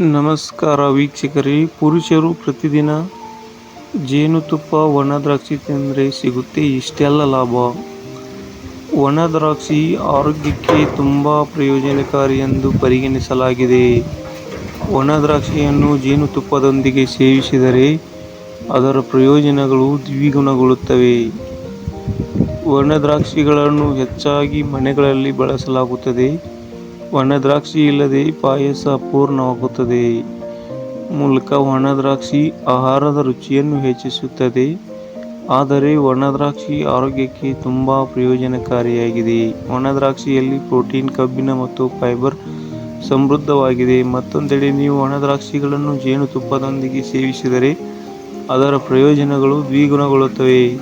ನಮಸ್ಕಾರ ವೀಕ್ಷಕರೇ. ಪುರುಷರು ಪ್ರತಿದಿನ ಜೇನುತುಪ್ಪ, ಒಣ ದ್ರಾಕ್ಷಿ ತಿಂದರೆ ಸಿಗುತ್ತೆ ಇಷ್ಟೆಲ್ಲ ಲಾಭ. ಒಣ ದ್ರಾಕ್ಷಿ ಆರೋಗ್ಯಕ್ಕೆ ತುಂಬ ಪ್ರಯೋಜನಕಾರಿ ಎಂದು ಪರಿಗಣಿಸಲಾಗಿದೆ. ಒಣ ದ್ರಾಕ್ಷಿಯನ್ನು ಜೇನುತುಪ್ಪದೊಂದಿಗೆ ಸೇವಿಸಿದರೆ ಅದರ ಪ್ರಯೋಜನಗಳು ದ್ವಿಗುಣಗೊಳ್ಳುತ್ತವೆ. ಒಣ ದ್ರಾಕ್ಷಿಗಳನ್ನು ಹೆಚ್ಚಾಗಿ ಮನೆಗಳಲ್ಲಿ ಬಳಸಲಾಗುತ್ತದೆ. ಒಣ ದ್ರಾಕ್ಷಿ ಇಲ್ಲದೆ ಪಾಯಸ ಅಪೂರ್ಣವಾಗುತ್ತದೆ ಮೂಲಕ ಒಣ ದ್ರಾಕ್ಷಿ ಆಹಾರದ ರುಚಿಯನ್ನು ಹೆಚ್ಚಿಸುತ್ತದೆ. ಆದರೆ ಒಣ ದ್ರಾಕ್ಷಿ ಆರೋಗ್ಯಕ್ಕೆ ತುಂಬ ಪ್ರಯೋಜನಕಾರಿಯಾಗಿದೆ. ಒಣ ದ್ರಾಕ್ಷಿಯಲ್ಲಿ ಪ್ರೋಟೀನ್, ಕಬ್ಬಿಣ ಮತ್ತು ಫೈಬರ್ ಸಮೃದ್ಧವಾಗಿದೆ. ಮತ್ತೊಂದೆಡೆ ನೀವು ಒಣ ದ್ರಾಕ್ಷಿಗಳನ್ನು ಜೇನುತುಪ್ಪದೊಂದಿಗೆ ಸೇವಿಸಿದರೆ ಅದರ ಪ್ರಯೋಜನಗಳು ದ್ವಿಗುಣಗೊಳ್ಳುತ್ತವೆ.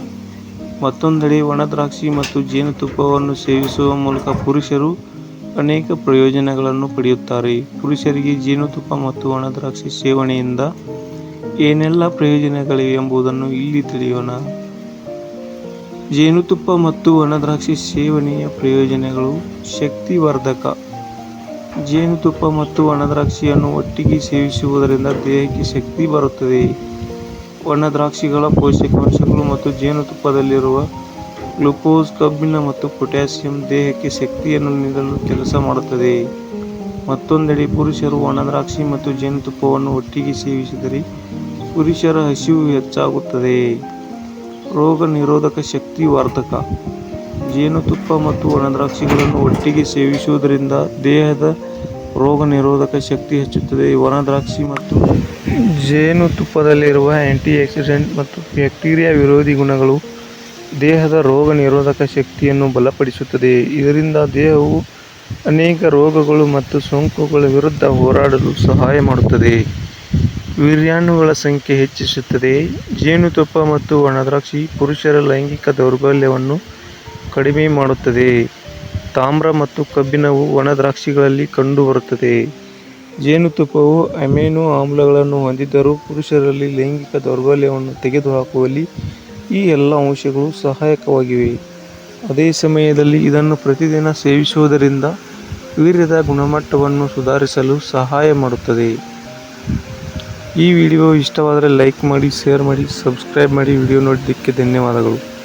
ಮತ್ತೊಂದೆಡೆ ಒಣ ದ್ರಾಕ್ಷಿ ಮತ್ತು ಜೇನುತುಪ್ಪವನ್ನು ಸೇವಿಸುವ ಮೂಲಕ ಪುರುಷರು ಅನೇಕ ಪ್ರಯೋಜನಗಳನ್ನು ಪಡೆಯುತ್ತಾರೆ. ಪುರುಷರಿಗೆ ಜೇನುತುಪ್ಪ ಮತ್ತು ಒಣದ್ರಾಕ್ಷಿ ಸೇವನೆಯಿಂದ ಏನೆಲ್ಲ ಪ್ರಯೋಜನಗಳಿವೆ ಎಂಬುದನ್ನು ಇಲ್ಲಿ ತಿಳಿಯೋಣ. ಜೇನುತುಪ್ಪ ಮತ್ತು ಒಣದ್ರಾಕ್ಷಿ ಸೇವನೆಯ ಪ್ರಯೋಜನಗಳು ಶಕ್ತಿವರ್ಧಕ. ಜೇನುತುಪ್ಪ ಮತ್ತು ಒಣದ್ರಾಕ್ಷಿಯನ್ನು ಒಟ್ಟಿಗೆ ಸೇವಿಸುವುದರಿಂದ ದೇಹಕ್ಕೆ ಶಕ್ತಿ ಬರುತ್ತದೆ. ಒಣದ್ರಾಕ್ಷಿಗಳ ಪೋಷಕಾಂಶಗಳು ಮತ್ತು ಜೇನುತುಪ್ಪದಲ್ಲಿರುವ ಗ್ಲೂಕೋಸ್, ಕಬ್ಬಿಣ ಮತ್ತು ಪೊಟ್ಯಾಸಿಯಮ್ ದೇಹಕ್ಕೆ ಶಕ್ತಿಯನ್ನು ನೀಡಲು ಕೆಲಸ ಮಾಡುತ್ತದೆ. ಮತ್ತೊಂದೆಡೆ ಪುರುಷರು ಒಣದ್ರಾಕ್ಷಿ ಮತ್ತು ಜೇನುತುಪ್ಪವನ್ನು ಒಟ್ಟಿಗೆ ಸೇವಿಸಿದರೆ ಪುರುಷರ ಹಸಿವು ಹೆಚ್ಚಾಗುತ್ತದೆ. ರೋಗ ನಿರೋಧಕ ಶಕ್ತಿ ವರ್ಧಕ. ಜೇನುತುಪ್ಪ ಮತ್ತು ಒಣದ್ರಾಕ್ಷಿಗಳನ್ನು ಒಟ್ಟಿಗೆ ಸೇವಿಸುವುದರಿಂದ ದೇಹದ ರೋಗ ನಿರೋಧಕ ಶಕ್ತಿ ಹೆಚ್ಚುತ್ತದೆ. ಒಣದ್ರಾಕ್ಷಿ ಮತ್ತು ಜೇನುತುಪ್ಪದಲ್ಲಿರುವ ಆಂಟಿ ಆಕ್ಸಿಡೆಂಟ್ ಮತ್ತು ಬ್ಯಾಕ್ಟೀರಿಯಾ ವಿರೋಧಿ ಗುಣಗಳು ದೇಹದ ರೋಗ ನಿರೋಧಕ ಶಕ್ತಿಯನ್ನು ಬಲಪಡಿಸುತ್ತದೆ. ಇದರಿಂದ ದೇಹವು ಅನೇಕ ರೋಗಗಳು ಮತ್ತು ಸೋಂಕುಗಳ ವಿರುದ್ಧ ಹೋರಾಡಲು ಸಹಾಯ ಮಾಡುತ್ತದೆ. ವೀರ್ಯಾಣುಗಳ ಸಂಖ್ಯೆ ಹೆಚ್ಚಿಸುತ್ತದೆ. ಜೇನುತುಪ್ಪ ಮತ್ತು ಒಣದ್ರಾಕ್ಷಿ ಪುರುಷರ ಲೈಂಗಿಕ ದೌರ್ಬಲ್ಯವನ್ನು ಕಡಿಮೆ ಮಾಡುತ್ತದೆ. ತಾಮ್ರ ಮತ್ತು ಕಬ್ಬಿಣವು ಒಣದ್ರಾಕ್ಷಿಗಳಲ್ಲಿ ಕಂಡುಬರುತ್ತದೆ. ಜೇನುತುಪ್ಪವು ಅಮೇನೋ ಆಮ್ಲಗಳನ್ನು ಹೊಂದಿದ್ದರೂ ಪುರುಷರಲ್ಲಿ ಲೈಂಗಿಕ ದೌರ್ಬಲ್ಯವನ್ನು ತೆಗೆದುಹಾಕುವಲ್ಲಿ ಈ ಎಲ್ಲ ಅಂಶಗಳು ಸಹಾಯಕವಾಗಿವೆ. ಅದೇ ಸಮಯದಲ್ಲಿ ಇದನ್ನು ಪ್ರತಿದಿನ ಸೇವಿಸುವುದರಿಂದ ವೀರ್ಯದ ಗುಣಮಟ್ಟವನ್ನು ಸುಧಾರಿಸಲು ಸಹಾಯ ಮಾಡುತ್ತದೆ. ಈ ವಿಡಿಯೋ ಇಷ್ಟವಾದರೆ ಲೈಕ್ ಮಾಡಿ, ಶೇರ್ ಮಾಡಿ, ಸಬ್ಸ್ಕ್ರೈಬ್ ಮಾಡಿ. ವಿಡಿಯೋ ನೋಡಿದ್ದಕ್ಕೆ ಧನ್ಯವಾದಗಳು.